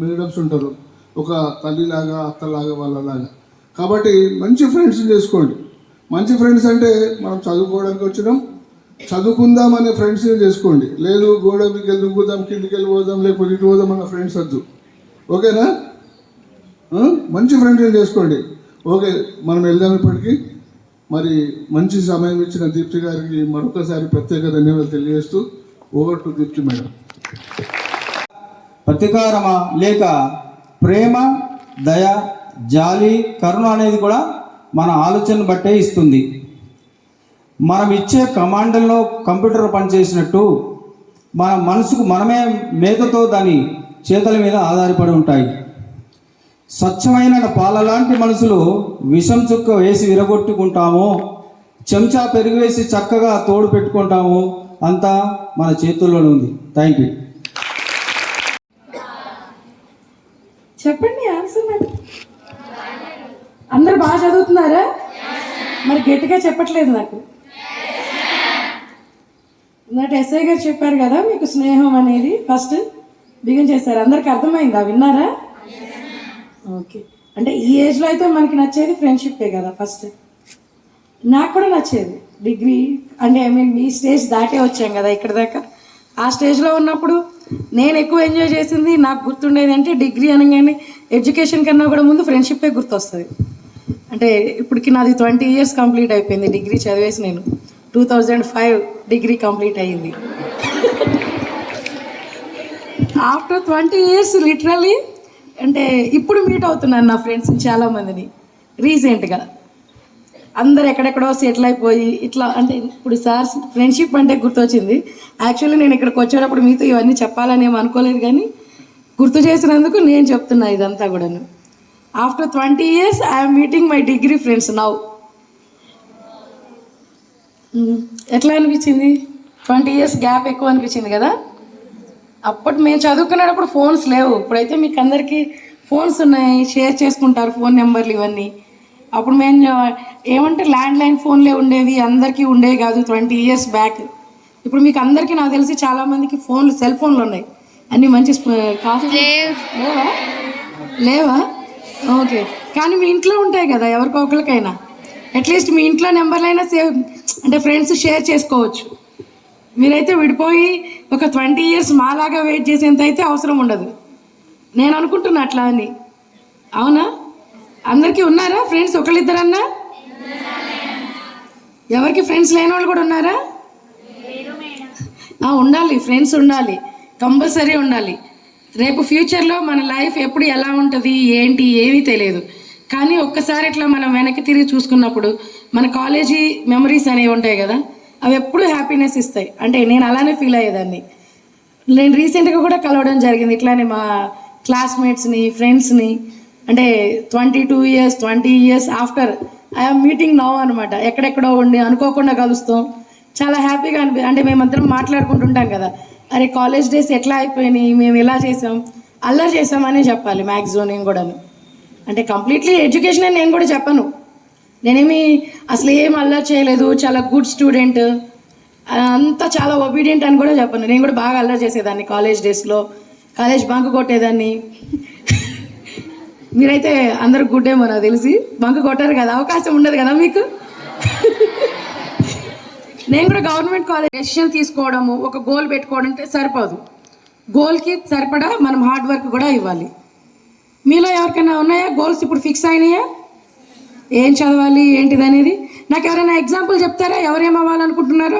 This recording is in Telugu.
మేడమ్స్ ఉంటారు. ఒక తల్లిలాగా అత్తలాగా వాళ్ళలాగా. కాబట్టి మంచి ఫ్రెండ్స్ చేసుకోండి. మంచి ఫ్రెండ్స్ అంటే మనం చదువుకోవడానికి వచ్చినాం. చదువుకుందాం అనే ఫ్రెండ్స్ చేసుకోండి. లేదు గోడ మీకు వెళ్ళి దుంకుదాం కిందికి వెళ్ళి పోదాం లేకపోతే ఇటు పోదాం అన్న ఫ్రెండ్స్ వద్దు. ఓకేనా? మంచి ఫ్రెండ్స్ చేసుకోండి. ఓకే మనం వెళ్దాం ఇప్పటికీ. మరి మంచి సమయం ఇచ్చిన దీప్తి గారికి మరొకసారి ప్రత్యేక ధన్యవాదాలు తెలియజేస్తూ ఓవర్ టు దీప్తి మేడం. ప్రతీకారమా లేక ప్రేమ దయ జాలి కరుణ అనేది కూడా మన ఆలోచన బట్టే ఇస్తుంది. మనం ఇచ్చే కమాండ్లో కంప్యూటర్ పనిచేసినట్టు మన మనసుకు మనమే మేతతో దాని చేతల మీద ఆధారపడి ఉంటాయి. స్వచ్ఛమైన పాలలాంటి మనసులు విషం చుక్క వేసి విరగొట్టుకుంటాము చెంచా పెరుగు వేసి చక్కగా తోడు పెట్టుకుంటాము అంతా మన చేతుల్లోనే ఉంది. థ్యాంక్ యూ చెప్పండి ఆన్సర్ మరి. అందరు బాగా చదువుతున్నారా? మరి గట్టిగా చెప్పట్లేదు నాకు. ఇందాక ఎస్ఐ గారు చెప్పారు కదా మీకు స్నేహం అనేది ఫస్ట్ బిగిన్ చేశారు. అందరికి అర్థమైందా? విన్నారా? ఓకే. అంటే ఈ ఏజ్లో అయితే మనకి నచ్చేది ఫ్రెండ్షిప్పే కదా ఫస్ట్. నాకు కూడా నచ్చేది. డిగ్రీ అంటే ఐ మీన్ ఈ స్టేజ్ దాటే వచ్చాం కదా ఇక్కడ దాకా. ఆ స్టేజ్లో ఉన్నప్పుడు నేను ఎక్కువ ఎంజాయ్ చేసింది నాకు గుర్తుండేది అంటే డిగ్రీ అనగానే ఎడ్యుకేషన్ కన్నా కూడా ముందు ఫ్రెండ్షిప్పే గుర్తొస్తుంది. అంటే ఇప్పటికి నాది ట్వంటీ ఇయర్స్ కంప్లీట్ అయిపోయింది డిగ్రీ చదివేసి నేను. Two thousand five degree complete అయ్యింది. ఆఫ్టర్ ట్వంటీ ఇయర్స్ లిటరలీ అంటే ఇప్పుడు మీట్ అవుతున్నాను నా ఫ్రెండ్స్ చాలామందిని. రీసెంట్గా అందరు ఎక్కడెక్కడో సెటిల్ అయిపోయి ఇట్లా అంటే ఇప్పుడు సార్ ఫ్రెండ్షిప్ అంటే గుర్తొచ్చింది. యాక్చువల్లీ నేను ఇక్కడికి వచ్చేటప్పుడు మీతో ఇవన్నీ చెప్పాలని ఏం అనుకోలేదు కానీ గుర్తు చేసినందుకు నేను చెప్తున్నా ఇదంతా కూడాను. After twenty years I'm meeting my degree friends now ఎట్లా అనిపించింది? ట్వంటీ ఇయర్స్ గ్యాప్ ఎక్కువ అనిపించింది కదా? అప్పటి మేము చదువుకునేటప్పుడు ఫోన్స్ లేవు. ఇప్పుడైతే మీకు అందరికీ ఫోన్స్ ఉన్నాయి. షేర్ చేసుకుంటారు ఫోన్ నెంబర్లు ఇవన్నీ. అప్పుడు మేము ఏమంటే ల్యాండ్ లైన్ ఫోన్లే ఉండేవి అందరికీ ఉండేవి కాదు ట్వంటీ ఇయర్స్ బ్యాక్. ఇప్పుడు మీకు అందరికీ నాకు తెలిసి చాలామందికి ఫోన్లు సెల్ ఫోన్లు ఉన్నాయి. అన్నీ మంచి కాస్ట్ లేవా. లేవా? ఓకే. కానీ మీ ఇంట్లో ఉంటాయి కదా ఎవరికో ఒకరికైనా. అట్లీస్ట్ మీ ఇంట్లో నెంబర్లైనా సేవ్ అంటే ఫ్రెండ్స్ షేర్ చేసుకోవచ్చు. మీరైతే విడిపోయి ఒక ట్వంటీ ఇయర్స్ మాలాగా వెయిట్ చేసేంత అయితే అవసరం ఉండదు. నేను అనుకుంటున్నా అట్లా అని. అవునా? అందరికీ ఉన్నారా? ఫ్రెండ్స్ ఒకళ్ళిద్దరన్నా? ఎవరికి ఫ్రెండ్స్ లేని వాళ్ళు కూడా ఉన్నారా? ఉండాలి ఫ్రెండ్స్ ఉండాలి కంపల్సరీ ఉండాలి. రేపు ఫ్యూచర్లో మన లైఫ్ ఎప్పుడు ఎలా ఉంటుంది ఏంటి ఏమీ తెలియదు. కానీ ఒక్కసారి ఇట్లా మనం వెనక్కి తిరిగి చూసుకున్నప్పుడు మన కాలేజీ మెమరీస్ అనేవి ఉంటాయి కదా అవి ఎప్పుడు హ్యాపీనెస్ ఇస్తాయి. అంటే నేను అలానే ఫీల్ అయ్యేదాన్ని. నేను రీసెంట్గా కూడా కలవడం జరిగింది. ఇట్లానే మా క్లాస్మేట్స్ని ఫ్రెండ్స్ని అంటే twenty two years twenty years after I'm meeting now అనమాట ఎక్కడెక్కడో ఉండి అనుకోకుండా కలుస్తాం. చాలా హ్యాపీగా అనిపి అంటే మేమందరం మాట్లాడుకుంటుంటాం కదా. అరే కాలేజ్ డేస్ ఎట్లా అయిపోయినాయి? మేము ఎలా చేసాం? అలా చేసామని చెప్పాలి మ్యాక్సిమం నేను కూడాను. అంటే కంప్లీట్లీ ఎడ్యుకేషన్ అని నేను కూడా చెప్పను. నేనేమి అసలు ఏం అల్లరి చేయలేదు చాలా గుడ్ స్టూడెంట్ అంతా చాలా ఒబీడియంట్ అని కూడా చెప్పను. నేను కూడా బాగా అల్లరి చేసేదాన్ని కాలేజ్ డేస్లో కాలేజ్ బంక్ కొట్టేదాన్ని. మీరైతే అందరూ గుడ్ ఏమో తెలిసి. బంక కొట్టారు కదా అవకాశం ఉండదు కదా మీకు? నేను కూడా గవర్నమెంట్ కాలేజ్ డెసిషన్ తీసుకోవడము ఒక గోల్ పెట్టుకోవడం అంటే సరిపోదు. గోల్కి సరిపడా మనం హార్డ్ వర్క్ కూడా ఇవ్వాలి. మీలో ఎవరికైనా ఉన్నాయా? గోల్స్ ఇప్పుడు ఫిక్స్ అయినాయా? ఏం చదవాలి ఏంటిది అనేది నాకు ఎవరైనా ఎగ్జాంపుల్ చెప్తారా? ఎవరేమవ్వాలనుకుంటున్నారో?